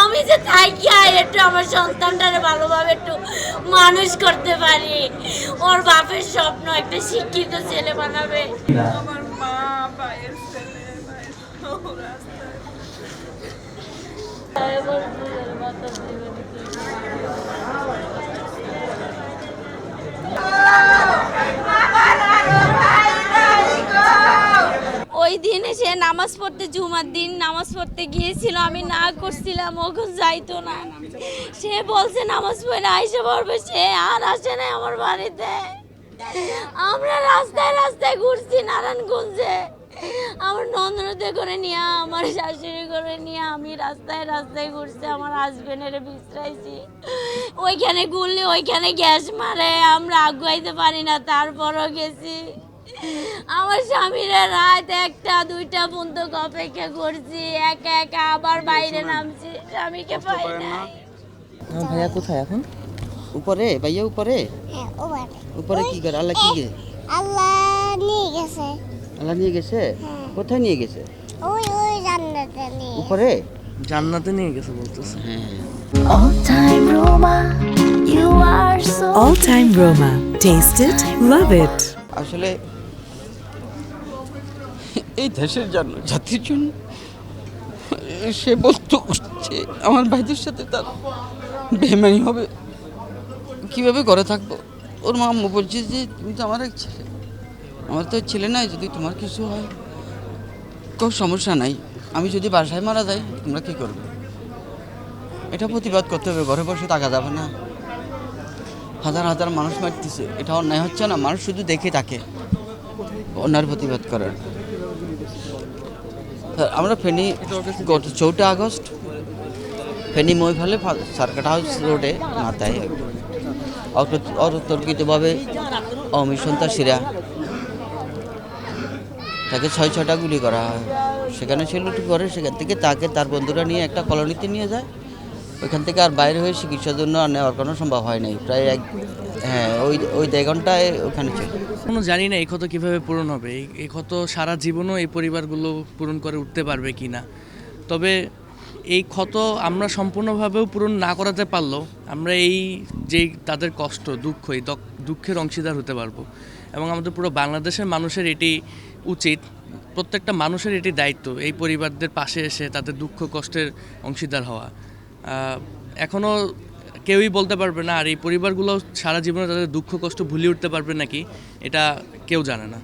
আমি যে থাকিয়া একটু আমার সন্তানটারে ভালোভাবে একটু মানুষ করতে পারি? ওর বাপের স্বপ্ন একটা শিক্ষিত ছেলে বানাবে। আমার মা ভাইয়ের ছেলে ভাই সব রাস্তায় ওই দিনে সে নামাজ পড়তে, জুমার দিন নামাজ পড়তে গিয়েছিল, আমি না করছিলাম ওকে যাইতো না। সে বলছে, নামাজ পড়ে আইসে পড়বে। সে আর আসে না আমার বাড়িতে। আমরা রাস্তায় রাস্তায় ঘুরছি নারায়ণগঞ্জে। আমার করে নিয়ে আমার শাশুড়ি করে নিয়ে আমি রাস্তায় রাস্তায় ঘুরছি আমার হাজবেন্ডের বিশ্রাইছি। ওইখানে ঘুরলে ওইখানে গ্যাস মারে আমরা আগুয়াইতে পারি না তারপরও গেছি। আমার স্বামীর রাত একটা দুইটা পর্যন্ত অপেক্ষা করছি একা একা আবার বাইরে নামছি স্বামীকে পাই আমার ভাইয়া কোথায় এখন? উপরে ভাইয়া উপরে? হ্যাঁ ওবার উপরে কি করে? আল্লাহ কি আল্লাহ নিয়ে গেছে। আল্লাহ নিয়ে গেছে? কোথায় নিয়ে গেছে? ওই ওই জান্নাতে নিয়ে উপরে জান্নাতে নিয়ে গেছে বলতেছে। হ্যাঁ All time Roma, you are so All Time Roma. Taste it, love it. আসলে এই দেশের জন্য জাতির জন্য সে বলতো যে আমার ভাইদের সাথে তার বেমানি হবে। কীভাবে ঘরে থাকব? ওর মা বলছে যে তুমি তো আমার এক ছেলে। আমার তো ছেলে নাই যদি তোমার কিছু হয়। কোনো সমস্যা নাই। আমি যদি বাসায় মারা যাই তোমরা কি করবে? এটা প্রতিবাদ করতে হবে ঘরে বসে থাকা যাবে না। হাজার হাজার মানুষ মারতেছে এটা অন্যায় হচ্ছে না মানুষ শুধু দেখে থাকে অন্যায়ের প্রতিবাদ করার। হ্যাঁ, আমরা ফেনী গত চৌঠা আগস্ট ফেনী মহিফালে সার্কাট হাউস রোডে মাথায় অত- অতর্কিতভাবে অমি সন্ত্রাসীরা তাকে ছয় ছটা গুলি করা হয়। সেখানে সে একটু করে, সেখান থেকে তাকে তার বন্ধুরা নিয়ে একটা কলোনিতে নিয়ে যায়। ওইখান থেকে আর বাইরে হয়ে চিকিৎসার জন্য আর নেওয়ার কোনো সম্ভব হয় নাই। প্রায় এক হ্যাঁ ওই ওই দেড় ঘন্টায় ওখানে ছিল কোনো জানি না এই ক্ষত কীভাবে পূরণ হবে। এই ক্ষত সারা জীবনও এই পরিবারগুলো পূরণ করে উঠতে পারবে কি না তবে এই ক্ষত আমরা সম্পূর্ণভাবেও পূরণ না করাতে পারলেও আমরা এই যে তাদের কষ্ট, দুঃখ, এই দুঃখের অংশীদার হতে পারব। এবং আমাদের পুরো বাংলাদেশের মানুষের এটি উচিত, প্রত্যেকটা মানুষের এটি দায়িত্ব, এই পরিবারদের পাশে এসে তাদের দুঃখ, কষ্টের অংশীদার হওয়া। এখনও কেউই বলতে পারবে না, আর এই পরিবারগুলো সারা জীবনে তাদের দুঃখ, কষ্ট ভুলিয়ে উঠতে পারবে নাকি, এটা কেউ জানে না।